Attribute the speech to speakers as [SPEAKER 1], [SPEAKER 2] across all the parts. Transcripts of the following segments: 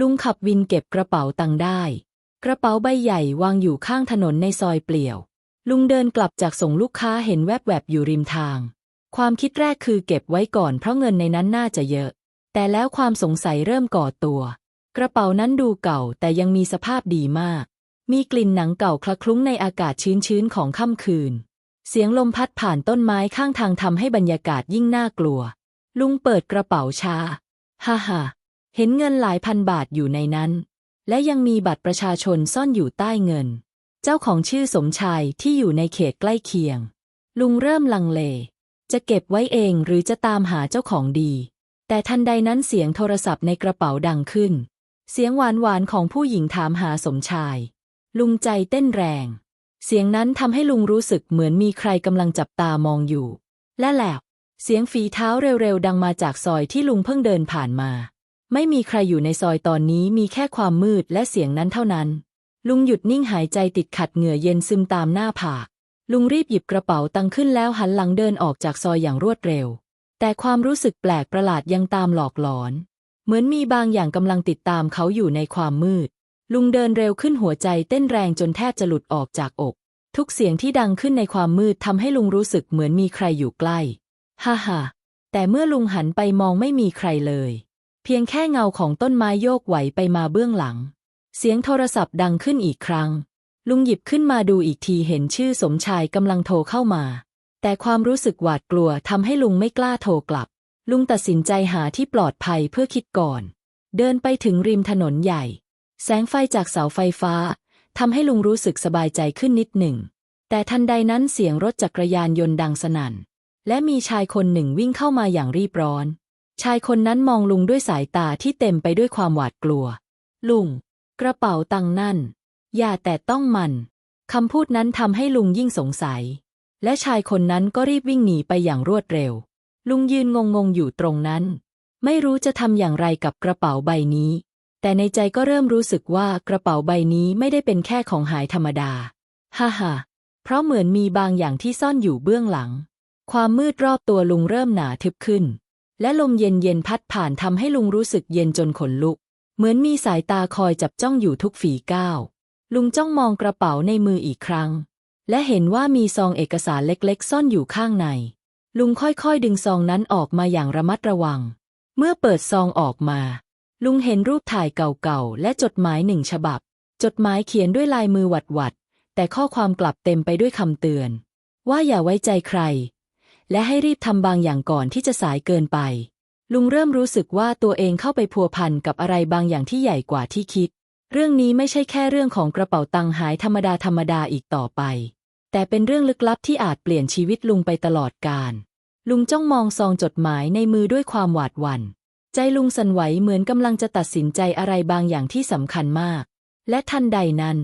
[SPEAKER 1] ลุงขับวินเก็บกระเป๋าตังค์ได้ กระเป๋าใบใหญ่วางอยู่ข้างถนนในซอยเปลี่ยว ลุงเดินกลับจากส่งลูกค้าเห็นแวบๆอยู่ริมทาง ความคิดแรกคือเก็บไว้ก่อนเพราะเงินในนั้นน่าจะเยอะ แต่แล้วความสงสัยเริ่มก่อตัว กระเป๋านั้นดูเก่าแต่ยังมีสภาพดีมาก มีกลิ่นหนังเก่าคละคลุ้งในอากาศชื้นๆของค่ำคืน เสียงลมพัดผ่านต้นไม้ข้างทางทำให้บรรยากาศยิ่งน่ากลัว ลุงเปิดกระเป๋าชา ฮ่าฮ่า เห็นเงินหลายพันบาทอยู่ในนั้น และยังมีบัตรประชาชนซ่อนอยู่ใต้เงิน เจ้าของชื่อสมชายที่อยู่ในเขตใกล้เคียง ลุงเริ่มลังเล จะเก็บไว้เองหรือจะตามหาเจ้าของดี แต่ทันใดนั้นเสียงโทรศัพท์ในกระเป๋าดังขึ้น เสียงหวานหวานของผู้หญิงถามหาสมชาย ลุงใจเต้นแรง เสียงนั้นทำให้ลุงรู้สึกเหมือนมีใครกำลังจับตามองอยู่ และแล้วเสียงฝีเท้าเร็วๆ ดังมาจากซอยที่ลุงเพิ่งเดินผ่านมา ไม่มีใครอยู่ในซอยตอนนี้มีแค่ความมืดและเสียงนั้นเท่านั้น ลุงหยุดนิ่งหายใจติดขัดเหงื่อเย็นซึมตามหน้าผาก ลุงรีบหยิบกระเป๋าตังค์ขึ้นแล้วหันหลังเดินออกจากซอยอย่างรวดเร็ว แต่ความรู้สึกแปลกประหลาดยังตามหลอกหลอน เหมือนมีบางอย่างกำลังติดตามเขาอยู่ในความมืด ลุงเดินเร็วขึ้นหัวใจเต้นแรงจนแทบจะหลุดออกจากอก ทุกเสียงที่ดังขึ้นในความมืดทำให้ลุงรู้สึกเหมือนมีใครอยู่ใกล้ ฮ่าฮ่าแต่เมื่อลุงหันไปมองไม่มีใครเลย เพียงแค่เงาของต้นไม้โยกไหวไปมาเบื้องหลัง เสียงโทรศัพท์ดังขึ้นอีกครั้ง ลุงหยิบขึ้นมาดูอีกทีเห็นชื่อสมชายกำลังโทรเข้ามา แต่ความรู้สึกหวาดกลัวทำให้ลุงไม่กล้าโทรกลับ ลุงตัดสินใจหาที่ปลอดภัยเพื่อคิดก่อน เดินไปถึงริมถนนใหญ่ แสงไฟจากเสาไฟฟ้าทำให้ลุงรู้สึกสบายใจขึ้นนิดหนึ่ง แต่ทันใดนั้นเสียงรถจักรยานยนต์ดังสนั่น และมีชายคนหนึ่งวิ่งเข้ามาอย่างรีบร้อน ชายคนนั้นมองลุงด้วยสายตาที่เต็มไปด้วยความหวาดกลัว ลุง กระเป๋าตังนั่น อย่าแต่ต้องมัน คำพูดนั้นทำให้ลุงยิ่งสงสัย และชายคนนั้นก็รีบวิ่งหนีไปอย่างรวดเร็ว ลุงยืนงงๆอยู่ตรงนั้น ไม่รู้จะทำอย่างไรกับกระเป๋าใบนี้ แต่ในใจก็เริ่มรู้สึกว่ากระเป๋าใบนี้ไม่ได้เป็นแค่ของหายธรรมดา ฮ่าฮ่าเพราะเหมือนมีบางอย่างที่ซ่อนอยู่เบื้องหลัง ความมืดรอบตัวลุงเริ่มหนาทึบขึ้น และลมเย็นๆพัดผ่านทำให้ลุงรู้สึกเย็นจนขนลุก เหมือนมีสายตาคอยจับจ้องอยู่ทุกฝีก้าว ลุงจ้องมองกระเป๋าในมืออีกครั้ง และเห็นว่ามีซองเอกสารเล็กๆ ซ่อนอยู่ข้างใน ลุงค่อยๆ ดึงซองนั้นออกมาอย่างระมัดระวัง เมื่อเปิดซองออกมา ลุงเห็นรูปถ่ายเก่าๆ และจดหมายหนึ่งฉบับ จดหมายเขียนด้วยลายมือหวัดๆแต่ข้อความกลับเต็มไปด้วยคำเตือน ว่าอย่าไว้ใจใคร และให้รีบทำบางอย่างก่อนที่จะสายเกินไป ลุงเริ่มรู้สึกว่าตัวเองเข้าไปพัวพันกับอะไรบางอย่างที่ใหญ่กว่าที่คิด เรื่องนี้ไม่ใช่แค่เรื่องของกระเป๋าตังค์หายธรรมดาธรรมดาอีกต่อไป แต่เป็นเรื่องลึกลับที่อาจเปลี่ยนชีวิตลุงไปตลอดกาลลุงจ้องมองซองจดหมายในมือด้วยความหวาดหวัน่น ใจลุงสั่นไหวเหมือนกำลังจะตัดสินใจอะไรบางอย่างที่สำคัญมาก และทันใดนั้น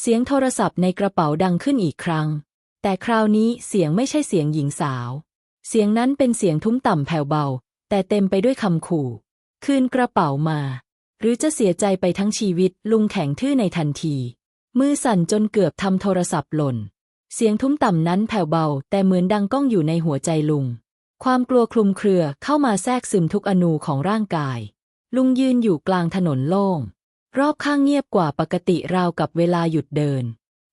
[SPEAKER 1] เสียงโทรศัพท์ในกระเป๋าดังขึ้นอีกครั้ง แต่คราวนี้เสียงไม่ใช่เสียงหญิงสาว เสียงนั้นเป็นเสียงทุ้มต่ำแผ่วเบา แต่เต็มไปด้วยคำขู่ คืนกระเป๋ามา หรือจะเสียใจไปทั้งชีวิตลุงแข็งทื่อในทันที มือสั่นจนเกือบทำโทรศัพท์หล่น เสียงทุ้มต่ำนั้นแผ่วเบา แต่เหมือนดังก้องอยู่ในหัวใจลุง ความกลัวคลุมเครือเข้ามาแทรกซึมทุกอนูของร่างกาย ลุงยืนอยู่กลางถนนโล่ง รอบข้างเงียบกว่าปกติราวกับเวลาหยุดเดิน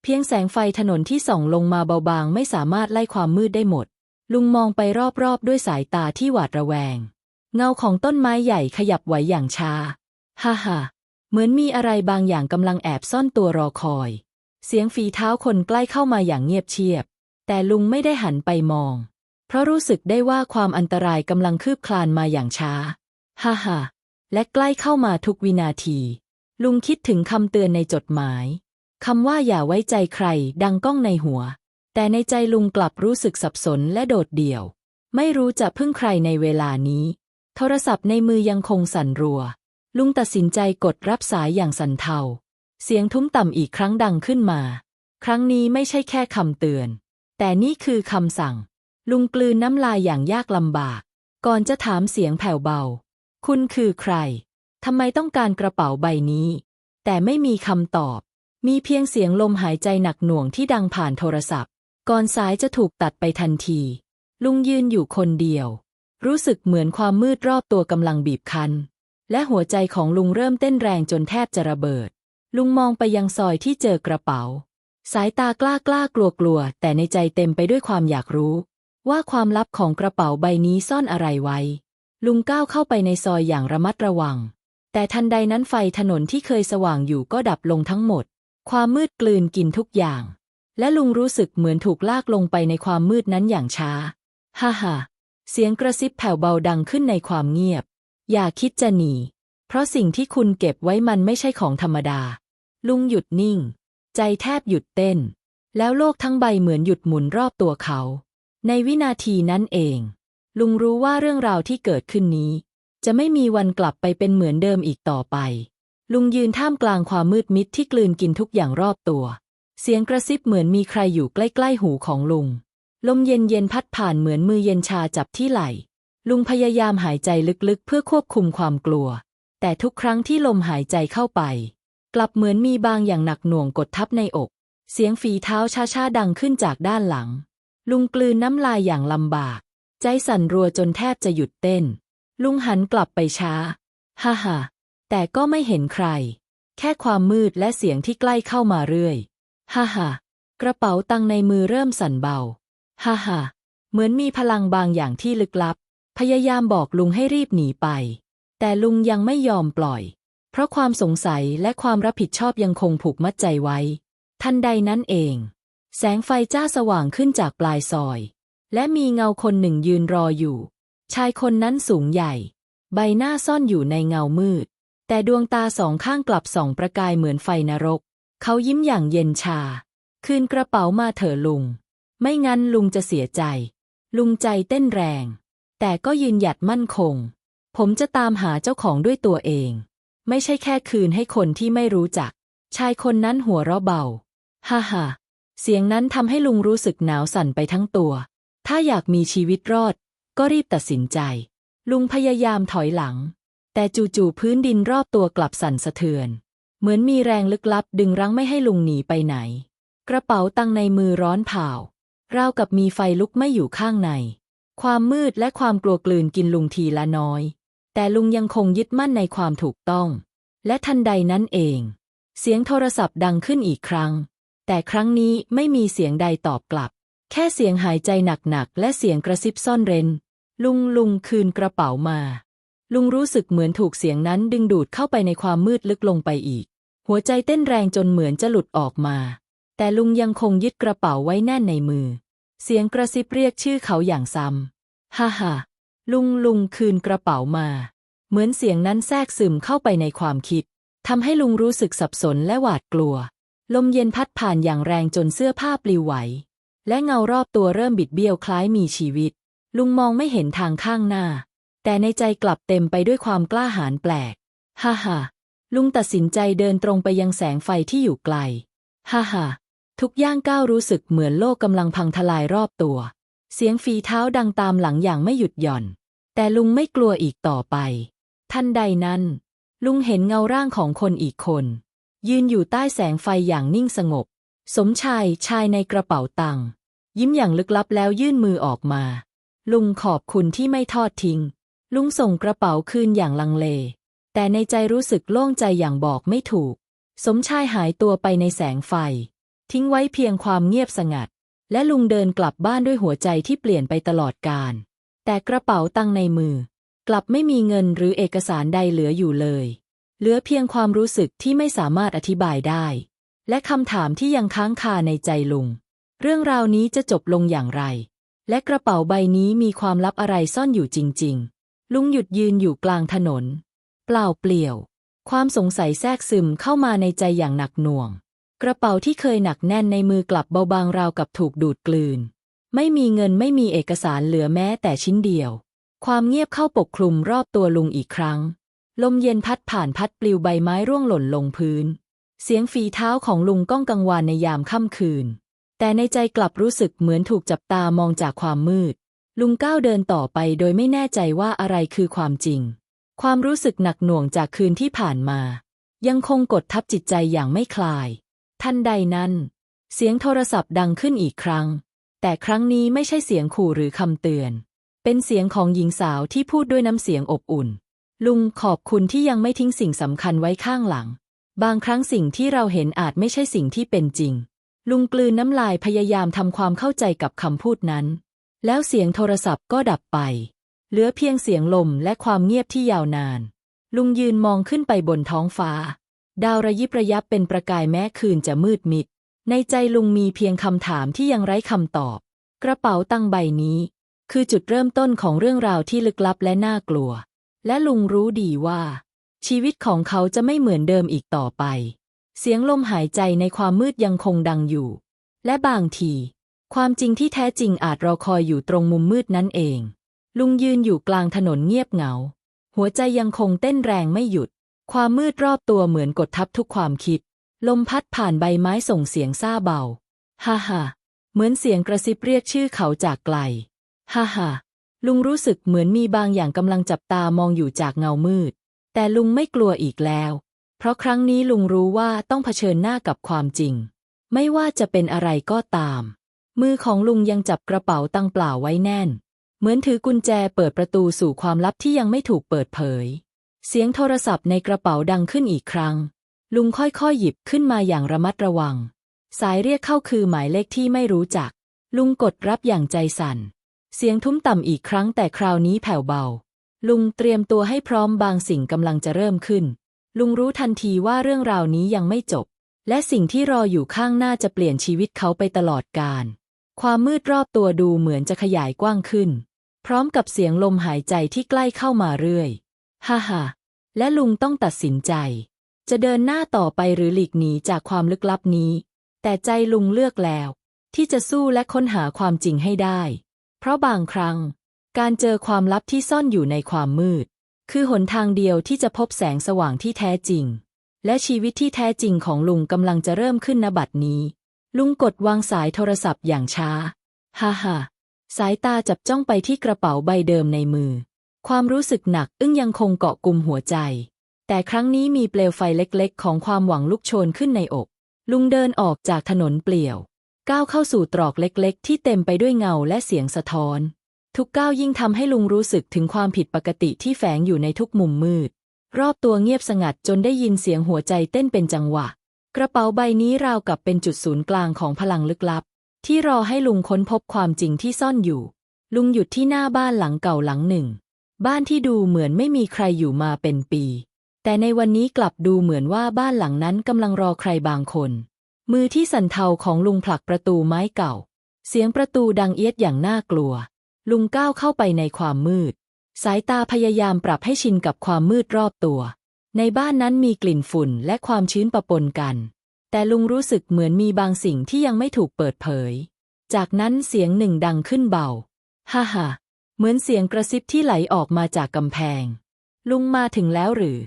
[SPEAKER 1] เพียงแสงไฟถนนที่ส่องลงมาเบาบางไม่สามารถไล่ความมืดได้หมด ลุงมองไปรอบๆ ด้วยสายตาที่หวาดระแวง เงาของต้นไม้ใหญ่ขยับไหวอย่างช้า ฮ่าฮ่าเหมือนมีอะไรบางอย่างกำลังแอบซ่อนตัวรอคอย เสียงฝีเท้าคนใกล้เข้ามาอย่างเงียบเชียบ แต่ลุงไม่ได้หันไปมอง เพราะรู้สึกได้ว่าความอันตรายกำลังคืบคลานมาอย่างช้า ฮ่าฮ่าและใกล้เข้ามาทุกวินาที ลุงคิดถึงคำเตือนในจดหมาย คำว่าอย่าไว้ใจใครดังก้องในหัว แต่ในใจลุงกลับรู้สึกสับสนและโดดเดี่ยว ไม่รู้จะพึ่งใครในเวลานี้ โทรศัพท์ในมือยังคงสั่นรัว ลุงตัดสินใจกดรับสายอย่างสันเทา เสียงทุ้มต่ำอีกครั้งดังขึ้นมา ครั้งนี้ไม่ใช่แค่คำเตือน แต่นี่คือคำสั่ง ลุงกลืนน้ำลายอย่างยากลำบาก ก่อนจะถามเสียงแผ่วเบา คุณคือใครทำไมต้องการกระเป๋าใบนี้ แต่ไม่มีคำตอบ มีเพียงเสียงลมหายใจหนักหน่วงที่ดังผ่านโทรศัพท์ ก่อนสายจะถูกตัดไปทันที ลุงยืนอยู่คนเดียว รู้สึกเหมือนความมืดรอบตัวกำลังบีบคั้น และหัวใจของลุงเริ่มเต้นแรงจนแทบจะระเบิด ลุงมองไปยังซอยที่เจอกระเป๋า สายตากล้ากล้ากลัวกลัว แต่ในใจเต็มไปด้วยความอยากรู้ ว่าความลับของกระเป๋าใบนี้ซ่อนอะไรไว้ ลุงก้าวเข้าไปในซอยอย่างระมัดระวัง แต่ทันใดนั้นไฟถนนที่เคยสว่างอยู่ก็ดับลงทั้งหมด ความมืดกลืนกินทุกอย่าง และลุงรู้สึกเหมือนถูกลากลงไปในความมืดนั้นอย่างช้า ฮ่าฮ่าเสียงกระซิบแผ่วเบาดังขึ้นในความเงียบ อย่าคิดจะหนี เพราะสิ่งที่คุณเก็บไว้มันไม่ใช่ของธรรมดา ลุงหยุดนิ่ง ใจแทบหยุดเต้น แล้วโลกทั้งใบเหมือนหยุดหมุนรอบตัวเขา ในวินาทีนั้นเอง ลุงรู้ว่าเรื่องราวที่เกิดขึ้นนี้ จะไม่มีวันกลับไปเป็นเหมือนเดิมอีกต่อไป ลุงยืนท่ามกลางความมืดมิดที่กลืนกินทุกอย่างรอบตัว เสียงกระซิบเหมือนมีใครอยู่ใกล้ๆหูของลุง ลมเย็นเย็นๆพัดผ่านเหมือนมือเย็นชาจับที่ไหล่ ลุงพยายามหายใจลึกๆ เพื่อควบคุมความกลัว แต่ทุกครั้งที่ลมหายใจเข้าไป กลับเหมือนมีบางอย่างหนักหน่วงกดทับในอก เสียงฝีเท้าช้าๆดังขึ้นจากด้านหลัง ลุงกลืนน้ำลายอย่างลำบาก ใจสั่นรัวจนแทบจะหยุดเต้น ลุงหันกลับไปช้า ฮ่าฮ่า แต่ก็ไม่เห็นใคร แค่ความมืดและเสียงที่ใกล้เข้ามาเรื่อย ฮ่าฮ่ากระเป๋าตังในมือเริ่มสั่นเบา ฮ่าฮ่าเหมือนมีพลังบางอย่างที่ลึกลับ พยายามบอกลุงให้รีบหนีไป แต่ลุงยังไม่ยอมปล่อย เพราะความสงสัยและความรับผิดชอบยังคงผูกมัดใจไว้ ทันใดนั้นเอง แสงไฟจ้าสว่างขึ้นจากปลายซอย และมีเงาคนหนึ่งยืนรออยู่ ชายคนนั้นสูงใหญ่ ใบหน้าซ่อนอยู่ในเงามืด แต่ดวงตาสองข้างกลับส่องประกายเหมือนไฟนรก เขายิ้มอย่างเย็นชา คืนกระเป๋ามาเถอะลุง ไม่งั้นลุงจะเสียใจ ลุงใจเต้นแรง แต่ก็ยืนหยัดมั่นคง ผมจะตามหาเจ้าของด้วยตัวเอง ไม่ใช่แค่คืนให้คนที่ไม่รู้จัก ชายคนนั้นหัวเราะเบา ฮ่าฮ่าเสียงนั้นทำให้ลุงรู้สึกหนาวสั่นไปทั้งตัว ถ้าอยากมีชีวิตรอด ก็รีบตัดสินใจ ลุงพยายามถอยหลัง แต่จู่ๆพื้นดินรอบตัวกลับสั่นสะเทือน เหมือนมีแรงลึกลับดึงรั้งไม่ให้ลุงหนีไปไหน กระเป๋าตังในมือร้อนเผาราวกับมีไฟลุกไม่อยู่ข้างใน ความมืดและความกลัวกลืนกินลุงทีละน้อย แต่ลุงยังคงยึดมั่นในความถูกต้อง และทันใดนั้นเอง เสียงโทรศัพท์ดังขึ้นอีกครั้ง แต่ครั้งนี้ไม่มีเสียงใดตอบกลับ แค่เสียงหายใจหนักๆและเสียงกระซิบซ่อนเร้น ลุงลุงคืนกระเป๋ามา ลุงรู้สึกเหมือนถูกเสียงนั้นดึงดูดเข้าไปในความมืดลึกลงไปอีก หัวใจเต้นแรงจนเหมือนจะหลุดออกมา แต่ลุงยังคงยึดกระเป๋าไว้แน่นในมือ เสียงกระซิบเรียกชื่อเขาอย่างซ้ำฮ่าฮ่าลุงลุงคืนกระเป๋ามา เหมือนเสียงนั้นแทรกซึมเข้าไปในความคิดทำให้ลุงรู้สึกสับสนและหวาดกลัว ลมเย็นพัดผ่านอย่างแรงจนเสื้อผ้าปลิวไหว และเงารอบตัวเริ่มบิดเบี้ยวคล้ายมีชีวิต ลุงมองไม่เห็นทางข้างหน้า แต่ในใจกลับเต็มไปด้วยความกล้าหาญแปลก ฮ่าฮ่าลุงตัดสินใจเดินตรงไปยังแสงไฟที่อยู่ไกล ฮ่าฮ่าทุกย่างก้าวรู้สึกเหมือนโลกกำลังพังทลายรอบตัว เสียงฝีเท้าดังตามหลังอย่างไม่หยุดหย่อน แต่ลุงไม่กลัวอีกต่อไป ทันใดนั้น ลุงเห็นเงาร่างของคนอีกคน ยืนอยู่ใต้แสงไฟอย่างนิ่งสงบ สมชายชายในกระเป๋าตังค์ยิ้มอย่างลึกลับแล้วยื่นมือออกมา ลุงขอบคุณที่ไม่ทอดทิ้ง ลุงส่งกระเป๋าคืนอย่างลังเล แต่ในใจรู้สึกโล่งใจอย่างบอกไม่ถูก สมชายหายตัวไปในแสงไฟ ทิ้งไว้เพียงความเงียบสงัด และลุงเดินกลับบ้านด้วยหัวใจที่เปลี่ยนไปตลอดกาลแต่กระเป๋าตังในมือ กลับไม่มีเงินหรือเอกสารใดเหลืออยู่เลย เหลือเพียงความรู้สึกที่ไม่สามารถอธิบายได้ และคำถามที่ยังค้างคาในใจลุง เรื่องราวนี้จะจบลงอย่างไร และกระเป๋าใบนี้มีความลับอะไรซ่อนอยู่จริง ๆ ลุงหยุดยืนอยู่กลางถนน เปล่าเปลี่ยว ความสงสัยแทรกซึมเข้ามาในใจอย่างหนักหน่วง กระเป๋าที่เคยหนักแน่นในมือกลับเบาบางราวกับถูกดูดกลืน ไม่มีเงินไม่มีเอกสารเหลือแม้แต่ชิ้นเดียว ความเงียบเข้าปกคลุมรอบตัวลุงอีกครั้ง ลมเย็นพัดผ่านพัดปลิวใบไม้ร่วงหล่นลงพื้น เสียงฝีเท้าของลุงก้องกังวานในยามค่ำคืน แต่ในใจกลับรู้สึกเหมือนถูกจับตามองจากความมืด ลุงก้าวเดินต่อไปโดยไม่แน่ใจว่าอะไรคือความจริง ความรู้สึกหนักหน่วงจากคืนที่ผ่านมา ยังคงกดทับจิตใจอย่างไม่คลาย ทันใดนั้น เสียงโทรศัพท์ดังขึ้นอีกครั้ง แต่ครั้งนี้ไม่ใช่เสียงขู่หรือคำเตือน เป็นเสียงของหญิงสาวที่พูดด้วยน้ำเสียงอบอุ่น ลุงขอบคุณที่ยังไม่ทิ้งสิ่งสำคัญไว้ข้างหลัง บางครั้งสิ่งที่เราเห็นอาจไม่ใช่สิ่งที่เป็นจริง ลุงกลืนน้ำลายพยายามทำความเข้าใจกับคำพูดนั้น แล้วเสียงโทรศัพท์ก็ดับไป เหลือเพียงเสียงลมและความเงียบที่ยาวนาน ลุงยืนมองขึ้นไปบนท้องฟ้า ดาวระยิบระยับเป็นประกายแม้คืนจะมืดมิด ในใจลุงมีเพียงคำถามที่ยังไร้คำตอบ กระเป๋าตังใบนี้ คือจุดเริ่มต้นของเรื่องราวที่ลึกลับและน่ากลัว และลุงรู้ดีว่า ชีวิตของเขาจะไม่เหมือนเดิมอีกต่อไป เสียงลมหายใจในความมืดยังคงดังอยู่ และบางที ความจริงที่แท้จริงอาจรอคอยอยู่ตรงมุมมืดนั้นเอง ลุงยืนอยู่กลางถนนเงียบเหงา หัวใจยังคงเต้นแรงไม่หยุด ความมืดรอบตัวเหมือนกดทับทุกความคิด ลมพัดผ่านใบไม้ส่งเสียงซาเบา ฮ่าฮ่าเหมือนเสียงกระซิบเรียกชื่อเขาจากไกล ฮ่าฮ่าลุงรู้สึกเหมือนมีบางอย่างกำลังจับตามองอยู่จากเงามืด แต่ลุงไม่กลัวอีกแล้ว เพราะครั้งนี้ลุงรู้ว่าต้องเผชิญหน้ากับความจริง ไม่ว่าจะเป็นอะไรก็ตาม มือของลุงยังจับกระเป๋าตังเปล่าไว้แน่น เหมือนถือกุญแจเปิดประตูสู่ความลับที่ยังไม่ถูกเปิดเผย เสียงโทรศัพท์ในกระเป๋าดังขึ้นอีกครั้ง ลุงค่อยๆหยิบขึ้นมาอย่างระมัดระวัง สายเรียกเข้าคือหมายเลขที่ไม่รู้จัก ลุงกดรับอย่างใจสั่น เสียงทุ้มต่ำอีกครั้งแต่คราวนี้แผ่วเบา ลุงเตรียมตัวให้พร้อมบางสิ่งกำลังจะเริ่มขึ้น ลุงรู้ทันทีว่าเรื่องราวนี้ยังไม่จบ และสิ่งที่รออยู่ข้างหน้าจะเปลี่ยนชีวิตเขาไปตลอดกาล ความมืดรอบตัวดูเหมือนจะขยายกว้างขึ้น พร้อมกับเสียงลมหายใจที่ใกล้เข้ามาเรื่อย ฮ่าฮ่าและลุงต้องตัดสินใจ จะเดินหน้าต่อไปหรือหลีกหนีจากความลึกลับนี้ แต่ใจลุงเลือกแล้ว ที่จะสู้และค้นหาความจริงให้ได้ เพราะบางครั้ง การเจอความลับที่ซ่อนอยู่ในความมืด คือหนทางเดียวที่จะพบแสงสว่างที่แท้จริง และชีวิตที่แท้จริงของลุงกำลังจะเริ่มขึ้นณบัดนี้ ลุงกดวางสายโทรศัพท์อย่างช้า ฮ่าฮ่าสายตาจับจ้องไปที่กระเป๋าใบเดิมในมือ ความรู้สึกหนักอึ้งยังคงเกาะกลุ่มหัวใจ แต่ครั้งนี้มีเปลวไฟเล็กๆ ของความหวังลุกโชนขึ้นในอก ลุงเดินออกจากถนนเปลี่ยว ก้าวเข้าสู่ตรอกเล็กๆ ที่เต็มไปด้วยเงาและเสียงสะท้อน ทุกก้าวยิ่งทำให้ลุงรู้สึกถึงความผิดปกติที่แฝงอยู่ในทุกมุมมืด รอบตัวเงียบสงัดจนได้ยินเสียงหัวใจเต้นเป็นจังหวะ กระเป๋าใบนี้ราวกับเป็นจุดศูนย์กลางของพลังลึกลับ ที่รอให้ลุงค้นพบความจริงที่ซ่อนอยู่ ลุงหยุดที่หน้าบ้านหลังเก่าหลังหนึ่ง บ้านที่ดูเหมือนไม่มีใครอยู่มาเป็นปี แต่ในวันนี้กลับดูเหมือนว่าบ้านหลังนั้นกำลังรอใครบางคน มือที่สั่นเทาของลุงผลักประตูไม้เก่า เสียงประตูดังเอียดอย่างน่ากลัว ลุงก้าวเข้าไปในความมืด สายตาพยายามปรับให้ชินกับความมืดรอบตัว ในบ้านนั้นมีกลิ่นฝุ่นและความชื้นปะปนกัน แต่ลุงรู้สึกเหมือนมีบางสิ่งที่ยังไม่ถูกเปิดเผย จากนั้นเสียงหนึ่งดังขึ้นเบา ฮ่าฮ่าเหมือนเสียงกระซิบที่ไหลออกมาจากกำแพง ลุงมาถึงแล้วหรือ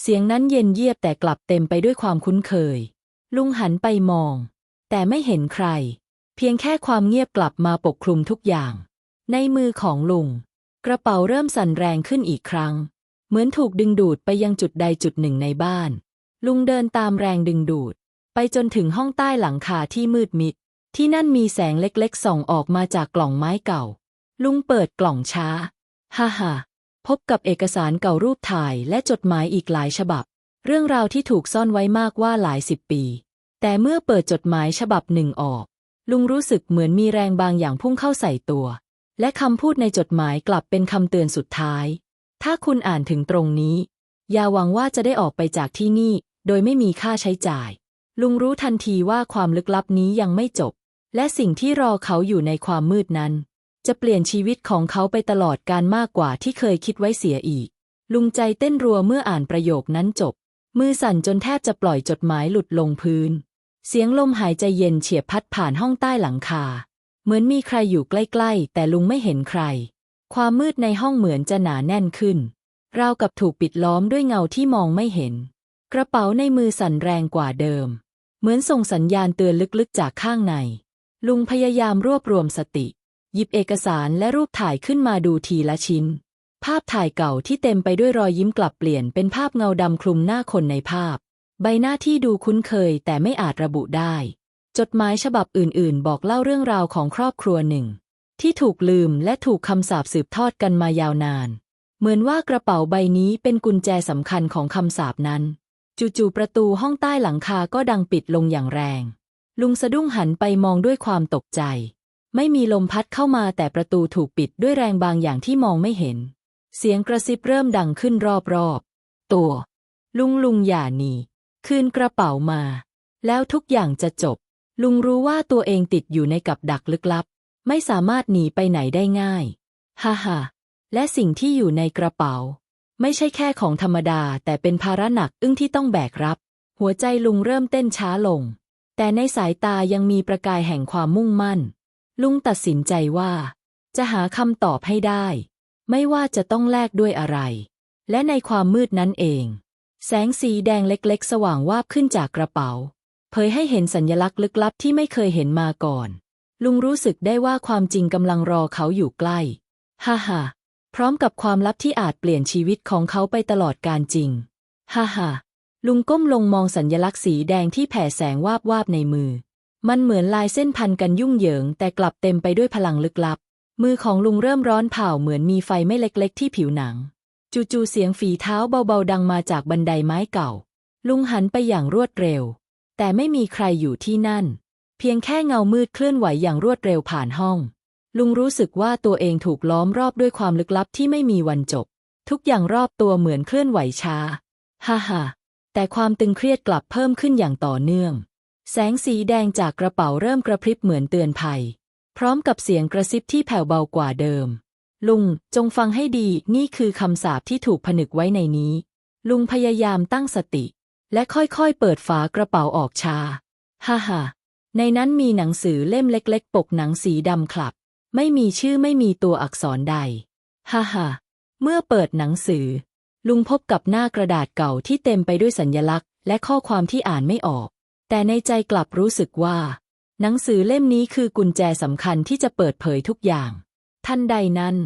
[SPEAKER 1] เสียงนั้นเย็นเยียบแต่กลับเต็มไปด้วยความคุ้นเคย ลุงหันไปมอง แต่ไม่เห็นใคร เพียงแค่ความเงียบกลับมาปกคลุมทุกอย่าง ในมือของลุง กระเป๋าเริ่มสั่นแรงขึ้นอีกครั้ง เหมือนถูกดึงดูดไปยังจุดใดจุดหนึ่งในบ้าน ลุงเดินตามแรงดึงดูด ไปจนถึงห้องใต้หลังคาที่มืดมิด ที่นั่นมีแสงเล็กๆ ส่องออกมาจากกล่องไม้เก่า ลุงเปิดกล่องช้า ฮ่าฮ่าพบกับเอกสารเก่ารูปถ่ายและจดหมายอีกหลายฉบับ เรื่องราวที่ถูกซ่อนไว้มากว่าหลายสิบปี แต่เมื่อเปิดจดหมายฉบับหนึ่งออก ลุงรู้สึกเหมือนมีแรงบางอย่างพุ่งเข้าใส่ตัว และคำพูดในจดหมายกลับเป็นคำเตือนสุดท้าย ถ้าคุณอ่านถึงตรงนี้ อย่าหวังว่าจะได้ออกไปจากที่นี่ โดยไม่มีค่าใช้จ่าย ลุงรู้ทันทีว่าความลึกลับนี้ยังไม่จบ และสิ่งที่รอเขาอยู่ในความมืดนั้น จะเปลี่ยนชีวิตของเขาไปตลอดการมากกว่าที่เคยคิดไว้เสียอีก ลุงใจเต้นรัวเมื่ออ่านประโยคนั้นจบ มือสั่นจนแทบจะปล่อยจดหมายหลุดลงพื้น เสียงลมหายใจเย็นเฉียบพัดผ่านห้องใต้หลังคา เหมือนมีใครอยู่ใกล้ ๆ แต่ลุงไม่เห็นใคร ความมืดในห้องเหมือนจะหนาแน่นขึ้น ราวกับถูกปิดล้อมด้วยเงาที่มองไม่เห็น กระเป๋าในมือสั่นแรงกว่าเดิม เหมือนส่งสัญญาณเตือนลึกๆจากข้างใน ลุงพยายามรวบรวมสติ หยิบเอกสารและรูปถ่ายขึ้นมาดูทีละชิ้น ภาพถ่ายเก่าที่เต็มไปด้วยรอยยิ้มกลับเปลี่ยนเป็นภาพเงาดำคลุมหน้าคนในภาพ ใบหน้าที่ดูคุ้นเคยแต่ไม่อาจระบุได้ จดหมายฉบับอื่นๆ บอกเล่าเรื่องราวของครอบครัวหนึ่ง ที่ถูกลืมและถูกคำสาปสืบทอดกันมายาวนาน เหมือนว่ากระเป๋าใบนี้เป็นกุญแจสำคัญของคำสาปนั้น จู่ๆประตูห้องใต้หลังคาก็ดังปิดลงอย่างแรง ลุงสะดุ้งหันไปมองด้วยความตกใจ ไม่มีลมพัดเข้ามาแต่ประตูถูกปิดด้วยแรงบางอย่างที่มองไม่เห็น เสียงกระซิบเริ่มดังขึ้นรอบๆ ตัว ลุงลุงอย่าหนี คืนกระเป๋ามา แล้วทุกอย่างจะจบ ลุงรู้ว่าตัวเองติดอยู่ในกับดักลึกลับ ไม่สามารถหนีไปไหนได้ง่าย ฮ่าฮ่าและสิ่งที่อยู่ในกระเป๋า ไม่ใช่แค่ของธรรมดา แต่เป็นภาระหนักอึ้งที่ต้องแบกรับ หัวใจลุงเริ่มเต้นช้าลง แต่ในสายตายังมีประกายแห่งความมุ่งมั่น ลุงตัดสินใจว่า จะหาคำตอบให้ได้ ไม่ว่าจะต้องแลกด้วยอะไร และในความมืดนั้นเอง แสงสีแดงเล็กๆ สว่างวาบขึ้นจากกระเป๋า เผยให้เห็นสัญลักษณ์ลึกลับที่ไม่เคยเห็นมาก่อน ลุงรู้สึกได้ว่าความจริงกำลังรอเขาอยู่ใกล้ ฮ่าฮ่าพร้อมกับความลับที่อาจเปลี่ยนชีวิตของเขาไปตลอดการจริง ฮ่าฮ่าลุงก้มลงมองสัญลักษณ์สีแดงที่แผ่แสงวาบวาบในมือ มันเหมือนลายเส้นพันกันยุ่งเหยิง แต่กลับเต็มไปด้วยพลังลึกลับ มือของลุงเริ่มร้อนเผาเหมือนมีไฟไม่เล็กๆ ที่ผิวหนัง จู่ๆเสียงฝีเท้าเบาๆดังมาจากบันไดไม้เก่า ลุงหันไปอย่างรวดเร็ว แต่ไม่มีใครอยู่ที่นั่น พียงแค่เงามืดเคลื่อนไหวอย่างรวดเร็วผ่านห้อง ลุงรู้สึกว่าตัวเองถูกล้อมรอบด้วยความลึกลับที่ไม่มีวันจบ ทุกอย่างรอบตัวเหมือนเคลื่อนไหวช้า ฮ่าฮ่าแต่ความตึงเครียดกลับเพิ่มขึ้นอย่างต่อเนื่อง แสงสีแดงจากกระเป๋าเริ่มกระพริบเหมือนเตือนภัย พร้อมกับเสียงกระซิบที่แผ่วเบากว่าเดิม ลุงจงฟังให้ดีนี่คือคำสาปที่ถูกผนึกไว้ในนี้ ลุงพยายามตั้งสติ และค่อยๆเปิดฝากระเป๋าออกช้าฮ่าฮ่า ในนั้นมีหนังสือเล่มเล็กๆ ปกหนังสีดำคลับ ไม่มีชื่อไม่มีตัวอักษรใด ฮ่าฮ่าเมื่อเปิดหนังสือ ลุงพบกับหน้ากระดาษเก่าที่เต็มไปด้วยสัญลักษณ์ และข้อความที่อ่านไม่ออก แต่ในใจกลับรู้สึกว่า หนังสือเล่มนี้คือกุญแจสำคัญที่จะเปิดเผยทุกอย่าง ทันใดนั้น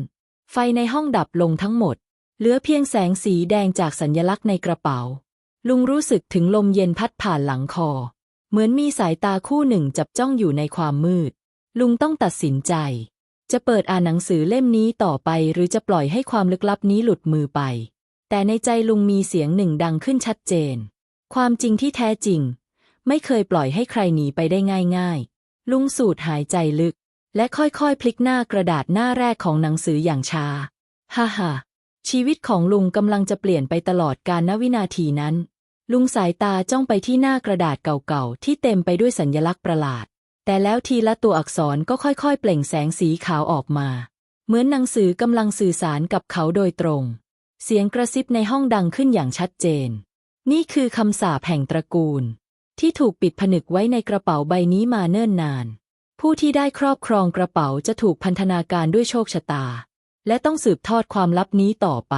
[SPEAKER 1] ไฟในห้องดับลงทั้งหมด เหลือเพียงแสงสีแดงจากสัญลักษณ์ในกระเป๋า ลุงรู้สึกถึงลมเย็นพัดผ่านหลังคอ เหมือนมีสายตาคู่หนึ่งจับจ้องอยู่ในความมืด ลุงต้องตัดสินใจ จะเปิดอ่านหนังสือเล่มนี้ต่อไปหรือจะปล่อยให้ความลึกลับนี้หลุดมือไป แต่ในใจลุงมีเสียงหนึ่งดังขึ้นชัดเจน ความจริงที่แท้จริง ไม่เคยปล่อยให้ใครหนีไปได้ง่ายๆ ลุงสูดหายใจลึก และค่อยๆ พลิกหน้ากระดาษหน้าแรกของหนังสืออย่างช้าฮ่าฮ่าชีวิตของลุงกำลังจะเปลี่ยนไปตลอดกาลณวินาทีนั้น ลุงสายตาจ้องไปที่หน้ากระดาษเก่าๆ ที่เต็มไปด้วยสัญลักษณ์ประหลาด แต่แล้วทีละตัวอักษรก็ค่อยๆ เปล่งแสงสีขาวออกมา เหมือนหนังสือกำลังสื่อสารกับเขาโดยตรง เสียงกระซิบในห้องดังขึ้นอย่างชัดเจน นี่คือคำสาปแห่งตระกูล ที่ถูกปิดผนึกไว้ในกระเป๋าใบนี้มาเนิ่นนาน ผู้ที่ได้ครอบครองกระเป๋าจะถูกพันธนาการด้วยโชคชะตา และต้องสืบทอดความลับนี้ต่อไป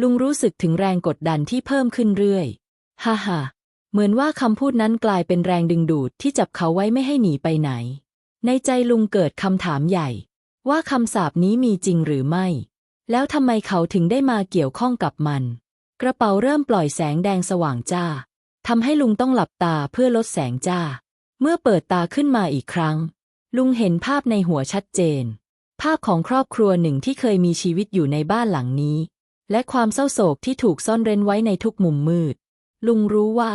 [SPEAKER 1] ลุงรู้สึกถึงแรงกดดันที่เพิ่มขึ้นเรื่อย ฮ่าฮ่าเหมือนว่าคำพูดนั้นกลายเป็นแรงดึงดูดที่จับเขาไว้ไม่ให้หนีไปไหน ในใจลุงเกิดคำถามใหญ่ ว่าคำสาปนี้มีจริงหรือไม่ แล้วทำไมเขาถึงได้มาเกี่ยวข้องกับมัน กระเป๋าเริ่มปล่อยแสงแดงสว่างจ้าทำให้ลุงต้องหลับตาเพื่อลดแสงจ้า เมื่อเปิดตาขึ้นมาอีกครั้ง ลุงเห็นภาพในหัวชัดเจน ภาพของครอบครัวหนึ่งที่เคยมีชีวิตอยู่ในบ้านหลังนี้ และความเศร้าโศกที่ถูกซ่อนเร้นไว้ในทุกมุมมืด ลุงรู้ว่า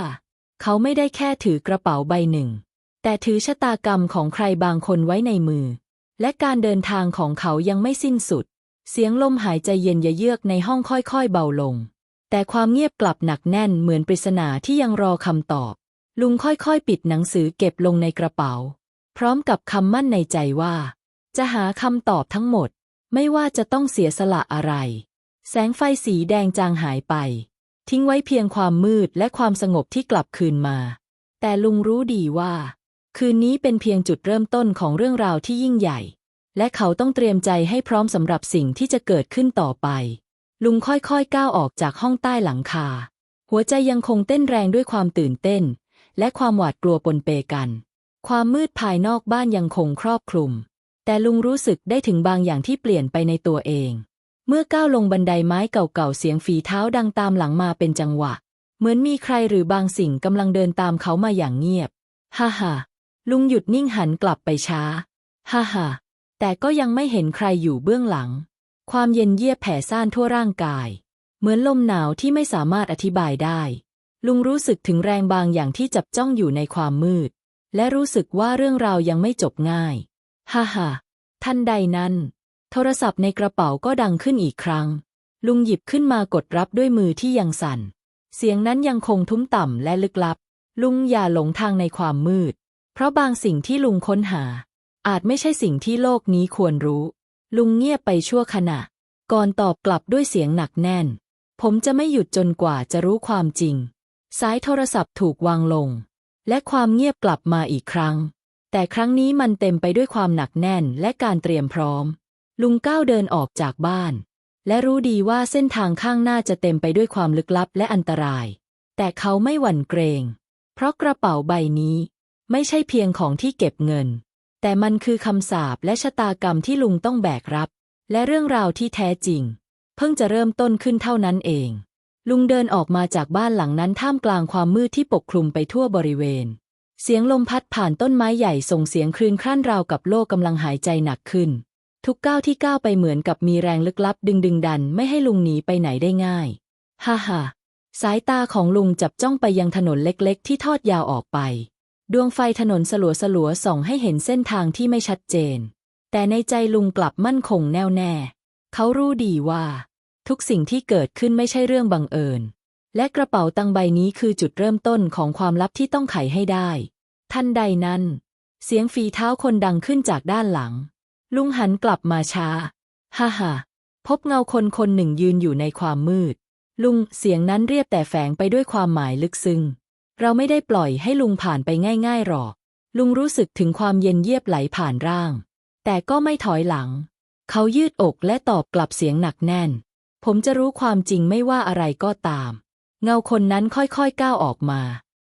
[SPEAKER 1] เขาไม่ได้แค่ถือกระเป๋าใบหนึ่ง แต่ถือชะตากรรมของใครบางคนไว้ในมือ และการเดินทางของเขายังไม่สิ้นสุด เสียงลมหายใจเย็นเยือกในห้องค่อยๆ เบาลง แต่ความเงียบกลับหนักแน่นเหมือนปริศนาที่ยังรอคำตอบ ลุงค่อยๆ ปิดหนังสือเก็บลงในกระเป๋า พร้อมกับคำมั่นในใจว่า จะหาคำตอบทั้งหมด ไม่ว่าจะต้องเสียสละอะไร แสงไฟสีแดงจางหายไป ทิ้งไว้เพียงความมืดและความสงบที่กลับคืนมา แต่ลุงรู้ดีว่า คืนนี้เป็นเพียงจุดเริ่มต้นของเรื่องราวที่ยิ่งใหญ่ และเขาต้องเตรียมใจให้พร้อมสำหรับสิ่งที่จะเกิดขึ้นต่อไป ลุงค่อยๆก้าวออกจากห้องใต้หลังคา หัวใจยังคงเต้นแรงด้วยความตื่นเต้น และความหวาดกลัวปนเปกัน ความมืดภายนอกบ้านยังคงครอบคลุม แต่ลุงรู้สึกได้ถึงบางอย่างที่เปลี่ยนไปในตัวเอง เมื่อก้าวลงบันไดไม้เก่าๆ เสียงฝีเท้าดังตามหลังมาเป็นจังหวะ เหมือนมีใครหรือบางสิ่งกำลังเดินตามเขามาอย่างเงียบ ฮ่าฮ่าลุงหยุดนิ่งหันกลับไปช้า ฮ่าฮ่าแต่ก็ยังไม่เห็นใครอยู่เบื้องหลัง ความเย็นเยียบแผ่ซ่านทั่วร่างกาย เหมือนลมหนาวที่ไม่สามารถอธิบายได้ ลุงรู้สึกถึงแรงบางอย่างที่จับจ้องอยู่ในความมืด และรู้สึกว่าเรื่องราวยังไม่จบง่าย ฮ่าฮ่าทันใดนั้น ทรศัพท์ในกระเป๋าก็ดังขึ้นอีกครั้ง ลุงหยิบขึ้นมากดรับด้วยมือที่ยังสั่น เสียงนั้นยังคงทุ้มต่ำและลึกลับ ลุงอย่าหลงทางในความมืด เพราะบางสิ่งที่ลุงค้นหา อาจไม่ใช่สิ่งที่โลกนี้ควรรู้ ลุงเงียบไปชั่วขณะ ก่อนตอบกลับด้วยเสียงหนักแน่น ผมจะไม่หยุดจนกว่าจะรู้ความจริง สายโทรศัพท์ถูกวางลง และความเงียบกลับมาอีกครั้ง แต่ครั้งนี้มันเต็มไปด้วยความหนักแน่นและการเตรียมพร้อม ลุงก้าวเดินออกจากบ้าน และรู้ดีว่าเส้นทางข้างหน้าจะเต็มไปด้วยความลึกลับและอันตราย แต่เขาไม่หวั่นเกรง เพราะกระเป๋าใบนี้ ไม่ใช่เพียงของที่เก็บเงิน แต่มันคือคำสาปและชะตากรรมที่ลุงต้องแบกรับ และเรื่องราวที่แท้จริง เพิ่งจะเริ่มต้นขึ้นเท่านั้นเอง ลุงเดินออกมาจากบ้านหลังนั้นท่ามกลางความมืดที่ปกคลุมไปทั่วบริเวณ เสียงลมพัดผ่านต้นไม้ใหญ่ส่งเสียงคลื่นครั่นราวกับโลกกำลังหายใจหนักขึ้น ทุกก้าวที่ก้าวไปเหมือนกับมีแรงลึกลับดึงดึงดันไม่ให้ลุงหนีไปไหนได้ง่าย ฮ่าฮ่าสายตาของลุงจับจ้องไปยังถนนเล็กๆ ที่ทอดยาวออกไป ดวงไฟถนนสลัวสลัวๆส่องให้เห็นเส้นทางที่ไม่ชัดเจน แต่ในใจลุงกลับมั่นคงแน่วแน่ เขารู้ดีว่า ทุกสิ่งที่เกิดขึ้นไม่ใช่เรื่องบังเอิญ และกระเป๋าตังใบนี้คือจุดเริ่มต้นของความลับที่ต้องไขให้ได้ ทันใดนั้น เสียงฝีเท้าคนดังขึ้นจากด้านหลัง ลุงหันกลับมาช้า ฮ่าฮ่าพบเงาคนคนหนึ่งยืนอยู่ในความมืด ลุงเสียงนั้นเรียบแต่แฝงไปด้วยความหมายลึกซึ้ง เราไม่ได้ปล่อยให้ลุงผ่านไปง่ายๆหรอก ลุงรู้สึกถึงความเย็นเยียบไหลผ่านร่าง แต่ก็ไม่ถอยหลัง เขายืดอกและตอบกลับเสียงหนักแน่น ผมจะรู้ความจริงไม่ว่าอะไรก็ตาม เงาคนนั้นค่อยๆก้าวออกมา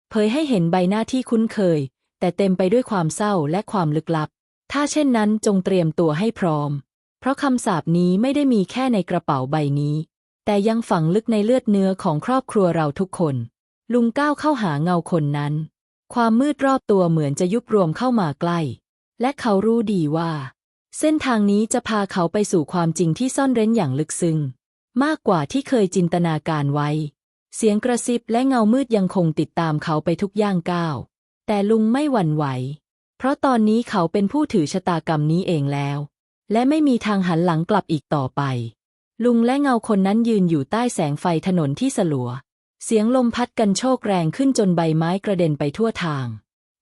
[SPEAKER 1] เผยให้เห็นใบหน้าที่คุ้นเคย แต่เต็มไปด้วยความเศร้าและความลึกลับ ถ้าเช่นนั้นจงเตรียมตัวให้พร้อม เพราะคำสาปนี้ไม่ได้มีแค่ในกระเป๋าใบนี้ แต่ยังฝังลึกในเลือดเนื้อของครอบครัวเราทุกคน ลุงก้าวเข้าหาเงาคนนั้น ความมืดรอบตัวเหมือนจะยุบรวมเข้ามาใกล้ และเขารู้ดีว่า เส้นทางนี้จะพาเขาไปสู่ความจริงที่ซ่อนเร้นอย่างลึกซึ้งมากกว่าที่เคยจินตนาการไว้ เสียงกระซิบและเงามืดยังคงติดตามเขาไปทุกย่างก้าว แต่ลุงไม่หวั่นไหว เพราะตอนนี้เขาเป็นผู้ถือชะตากรรมนี้เองแล้ว และไม่มีทางหันหลังกลับอีกต่อไป ลุงและเงาคนนั้นยืนอยู่ใต้แสงไฟถนนที่สลัว เสียงลมพัดกันโชกแรงขึ้นจนใบไม้กระเด็นไปทั่วทาง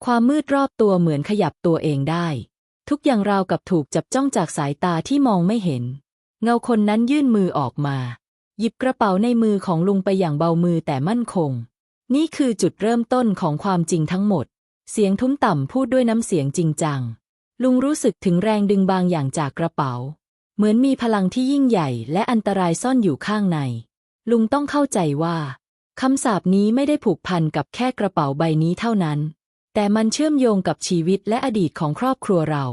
[SPEAKER 1] ความมืดรอบตัวเหมือนขยับตัวเองได้ ทุกอย่างราวกับถูกจับจ้องจากสายตาที่มองไม่เห็น เงาคนนั้นยื่นมือออกมา หยิบกระเป๋าในมือของลุงไปอย่างเบามือแต่มั่นคง นี่คือจุดเริ่มต้นของความจริงทั้งหมด เสียงทุ้มต่ำพูดด้วยน้ำเสียงจริงจัง ลุงรู้สึกถึงแรงดึงบางอย่างจากกระเป๋า เหมือนมีพลังที่ยิ่งใหญ่และอันตรายซ่อนอยู่ข้างใน ลุงต้องเข้าใจว่าคำสาปนี้ไม่ได้ผูกพันกับแค่กระเป๋าใบนี้เท่านั้น แต่มันเชื่อมโยงกับชีวิตและอดีตของครอบครัวเรา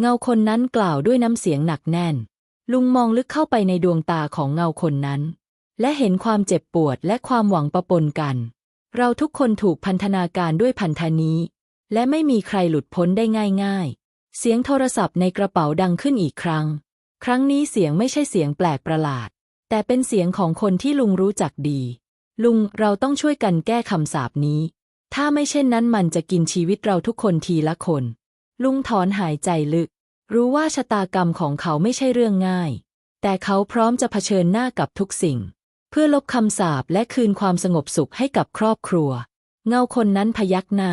[SPEAKER 1] เงาคนนั้นกล่าวด้วยน้ำเสียงหนักแน่น ลุงมองลึกเข้าไปในดวงตาของเงาคนนั้น และเห็นความเจ็บปวดและความหวังประปนกัน เราทุกคนถูกพันธนาการด้วยพันธานี้ และไม่มีใครหลุดพ้นได้ง่ายๆ เสียงโทรศัพท์ในกระเป๋าดังขึ้นอีกครั้ง ครั้งนี้เสียงไม่ใช่เสียงแปลกประหลาด แต่เป็นเสียงของคนที่ลุงรู้จักดี ลุงเราต้องช่วยกันแก้คำสาปนี้ ถ้าไม่เช่นนั้นมันจะกินชีวิตเราทุกคนทีละคน ลุงถอนหายใจลึก รู้ว่าชะตากรรมของเขาไม่ใช่เรื่องง่าย แต่เขาพร้อมจะเผชิญหน้ากับทุกสิ่ง เพื่อลบคำสาปและคืนความสงบสุขให้กับครอบครัว เงาคนนั้นพยักหน้า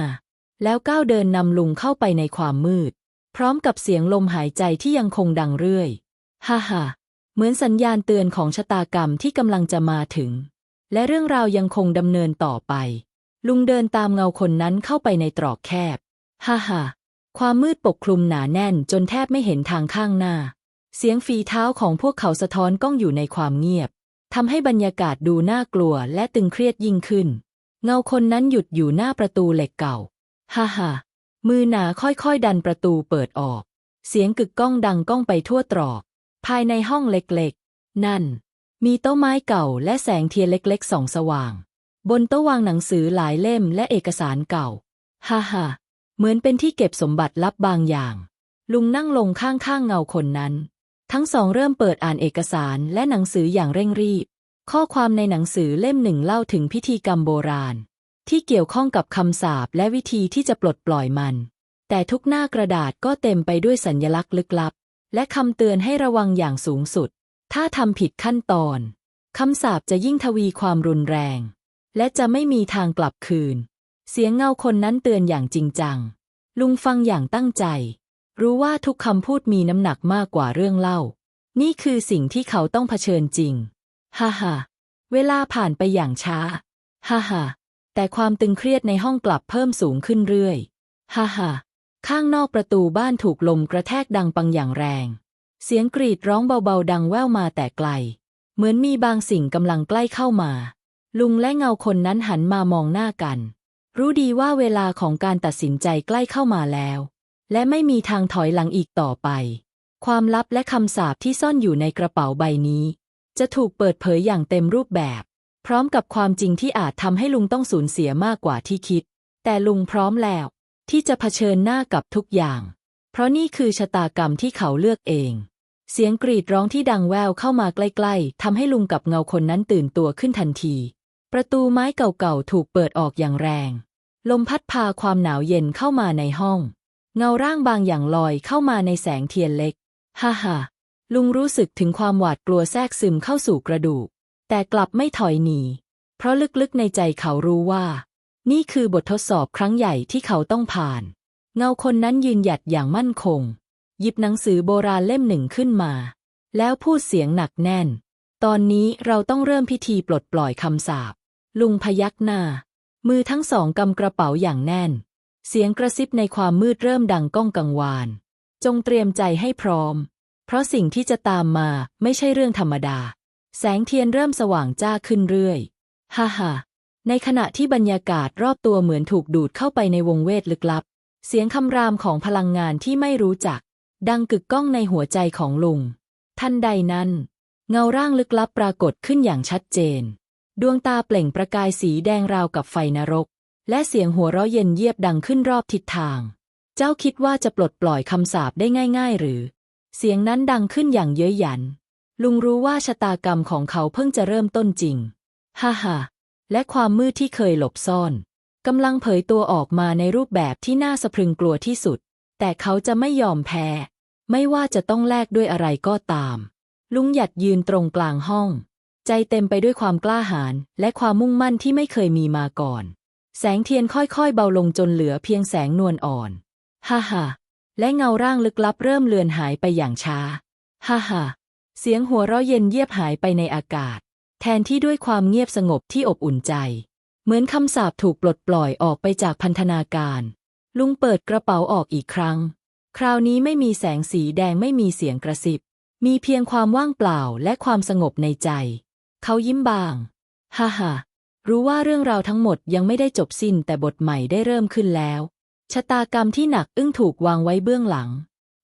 [SPEAKER 1] แล้วก้าวเดินนำลุงเข้าไปในความมืด พร้อมกับเสียงลมหายใจที่ยังคงดังเรื่อย ฮ่าฮ่าเหมือนสัญญาณเตือนของชะตากรรมที่กำลังจะมาถึง และเรื่องราวยังคงดำเนินต่อไป ลุงเดินตามเงาคนนั้นเข้าไปในตรอกแคบ ฮ่าฮ่าความมืดปกคลุมหนาแน่นจนแทบไม่เห็นทางข้างหน้า เสียงฝีเท้าของพวกเขาสะท้อนก้องอยู่ในความเงียบ ทำให้บรรยากาศดูน่ากลัวและตึงเครียดยิ่งขึ้น เงาคนนั้นหยุดอยู่หน้าประตูเหล็กเก่า ฮ่าฮ่ามือหนาค่อยๆ ดันประตูเปิดออก เสียงกึกก้องดังก้องไปทั่วตรอก ภายในห้องเล็กๆ นั่น มีโต๊ะไม้เก่าและแสงเทียนเล็กๆส่องสว่าง บนโต๊ะวางหนังสือหลายเล่มและเอกสารเก่า ฮ่าฮ่าเหมือนเป็นที่เก็บสมบัติลับบางอย่าง ลุงนั่งลงข้างๆเงาคนนั้น ทั้งสองเริ่มเปิดอ่านเอกสารและหนังสืออย่างเร่งรีบ ข้อความในหนังสือเล่มหนึ่งเล่าถึงพิธีกรรมโบราณ ที่เกี่ยวข้องกับคำสาปและวิธีที่จะปลดปล่อยมัน แต่ทุกหน้ากระดาษก็เต็มไปด้วยสัญลักษณ์ลึกลับ และคำเตือนให้ระวังอย่างสูงสุด ถ้าทำผิดขั้นตอนคำสาปจะยิ่งทวีความรุนแรง และจะไม่มีทางกลับคืน เสียงเงาคนนั้นเตือนอย่างจริงจัง ลุงฟังอย่างตั้งใจ รู้ว่าทุกคำพูดมีน้ำหนักมากกว่าเรื่องเล่า นี่คือสิ่งที่เขาต้องเผชิญจริง ฮ่าฮ่าเวลาผ่านไปอย่างช้า ฮ่าฮ่าแต่ความตึงเครียดในห้องกลับเพิ่มสูงขึ้นเรื่อย ฮ่าฮ่าข้างนอกประตูบ้านถูกลมกระแทกดังปังอย่างแรง เสียงกรีดร้องเบาๆ ดังแว่วมาแต่ไกล เหมือนมีบางสิ่งกำลังใกล้เข้ามา ลุงและเงาคนนั้นหันมามองหน้ากัน รู้ดีว่าเวลาของการตัดสินใจใกล้เข้ามาแล้ว และไม่มีทางถอยหลังอีกต่อไป ความลับและคำสาปที่ซ่อนอยู่ในกระเป๋าใบนี้ จะถูกเปิดเผยอย่างเต็มรูปแบบ พร้อมกับความจริงที่อาจทำให้ลุงต้องสูญเสียมากกว่าที่คิด แต่ลุงพร้อมแล้ว ที่จะเผชิญหน้ากับทุกอย่าง เพราะนี่คือชะตากรรมที่เขาเลือกเอง เสียงกรีดร้องที่ดังแววเข้ามาใกล้ ๆทำให้ลุงกับเงาคนนั้นตื่นตัวขึ้นทันที ประตูไม้เก่าๆถูกเปิดออกอย่างแรง ลมพัดพาความหนาวเย็นเข้ามาในห้อง เงาร่างบางอย่างลอยเข้ามาในแสงเทียนเล็ก ฮ่าฮ่าลุงรู้สึกถึงความหวาดกลัวแทรกซึมเข้าสู่กระดูก แต่กลับไม่ถอยหนี เพราะลึกๆในใจเขารู้ว่า นี่คือบททดสอบครั้งใหญ่ที่เขาต้องผ่าน เงาคนนั้นยืนหยัดอย่างมั่นคง หยิบหนังสือโบราณเล่มหนึ่งขึ้นมา แล้วพูดเสียงหนักแน่น ตอนนี้เราต้องเริ่มพิธีปลดปล่อยคำสาปลุงพยักหน้า มือทั้งสองกำกระเป๋าอย่างแน่น เสียงกระซิบในความมืดเริ่มดังก้องกังวาน จงเตรียมใจให้พร้อม เพราะสิ่งที่จะตามมาไม่ใช่เรื่องธรรมดา แสงเทียนเริ่มสว่างจ้าขึ้นเรื่อย ฮ่าฮ่าในขณะที่บรรยากาศรอบตัวเหมือนถูกดูดเข้าไปในวงเวทลึกลับ เสียงคำรามของพลังงานที่ไม่รู้จัก ดังกึกก้องในหัวใจของลุง ทันใดนั้น เงาร่างลึกลับปรากฏขึ้นอย่างชัดเจน ดวงตาเปล่งประกายสีแดงราวกับไฟนรก และเสียงหัวเราะเย็นเยียบดังขึ้นรอบทิศทาง เจ้าคิดว่าจะปลดปล่อยคำสาปได้ง่าย ๆ หรือ เสียงนั้นดังขึ้นอย่างเย้ยหยัน ลุงรู้ว่าชะตากรรมของเขาเพิ่งจะเริ่มต้นจริง ฮ่าฮ่าและความมืดที่เคยหลบซ่อนกำลังเผยตัวออกมาในรูปแบบที่น่าสะพรึงกลัวที่สุด แต่เขาจะไม่ยอมแพ้ ไม่ว่าจะต้องแลกด้วยอะไรก็ตาม ลุงหยัดยืนตรงกลางห้อง ใจเต็มไปด้วยความกล้าหาญและความมุ่งมั่นที่ไม่เคยมีมาก่อน แสงเทียนค่อยๆ เบาลงจนเหลือเพียงแสงนวลอ่อน ฮ่าฮ่าและเงาร่างลึกลับเริ่มเลือนหายไปอย่างช้า ฮ่าฮ่าเสียงหัวเราะเย็นเยียบหายไปในอากาศ แทนที่ด้วยความเงียบสงบที่อบอุ่นใจ เหมือนคำสาปถูกปลดปล่อยออกไปจากพันธนาการ ลุงเปิดกระเป๋าออกอีกครั้ง คราวนี้ไม่มีแสงสีแดงไม่มีเสียงกระซิบ มีเพียงความว่างเปล่าและความสงบในใจ เขายิ้มบาง ฮ่าฮ่า รู้ว่าเรื่องราวทั้งหมดยังไม่ได้จบสิ้นแต่บทใหม่ได้เริ่มขึ้นแล้ว ชะตากรรมที่หนักอึ้งถูกวางไว้เบื้องหลัง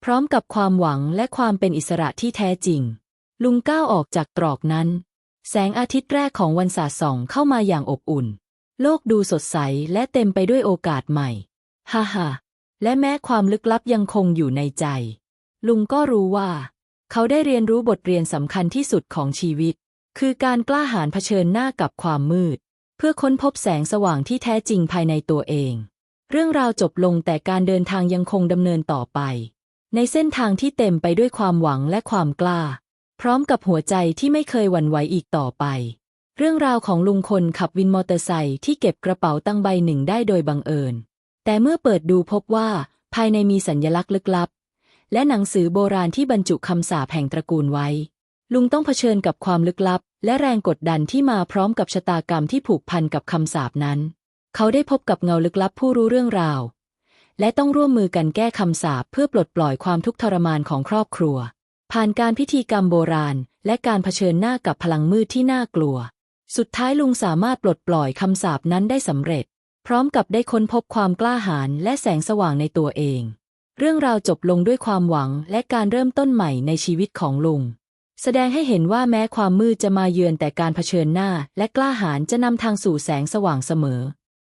[SPEAKER 1] พร้อมกับความหวังและความเป็นอิสระที่แท้จริง ลุงก้าวออกจากตรอกนั้น แสงอาทิตย์แรกของวันสาส่องเข้ามาอย่างอบอุ่น โลกดูสดใสและเต็มไปด้วยโอกาสใหม่ ฮ่าฮ่าและแม้ความลึกลับยังคงอยู่ในใจ ลุงก็รู้ว่า เขาได้เรียนรู้บทเรียนสำคัญที่สุดของชีวิต คือการกล้าหาญเผชิญหน้ากับความมืด พื่อค้นพบแสงสว่างที่แท้จริงภายในตัวเอง เรื่องราวจบลงแต่การเดินทางยังคงดำเนินต่อไป ในเส้นทางที่เต็มไปด้วยความหวังและความกล้า พร้อมกับหัวใจที่ไม่เคยหวั่นไหวอีกต่อไป เรื่องราวของลุงคนขับวินมอเตอร์ไซค์ที่เก็บกระเป๋าตั้งใบหนึ่งได้โดยบังเอิญ แต่เมื่อเปิดดูพบว่า ภายในมีสัญญลักษณ์ลึกลับ และหนังสือโบราณที่บรรจุคำสาปแห่งตระกูลไว้ ลุงต้องเผชิญกับความลึกลับ และแรงกดดันที่มาพร้อมกับชะตากรรมที่ผูกพันกับคำสาปนั้น เขาได้พบกับเงาลึกลับผู้รู้เรื่องราว และต้องร่วมมือกันแก้คำสาปเพื่อปลดปล่อยความทุกข์ทรมานของครอบครัว ผ่านการพิธีกรรมโบราณ และการเผชิญหน้ากับพลังมืดที่น่ากลัว สุดท้ายลุงสามารถปลดปล่อยคำสาปนั้นได้สำเร็จ พร้อมกับได้ค้นพบความกล้าหาญและแสงสว่างในตัวเอง เรื่องราวจบลงด้วยความหวังและการเริ่มต้นใหม่ในชีวิตของลุง แสดงให้เห็นว่าแม้ความมืดจะมาเยือนแต่การเผชิญหน้า และกล้าหาญจะนำทางสู่แสงสว่างเสมอ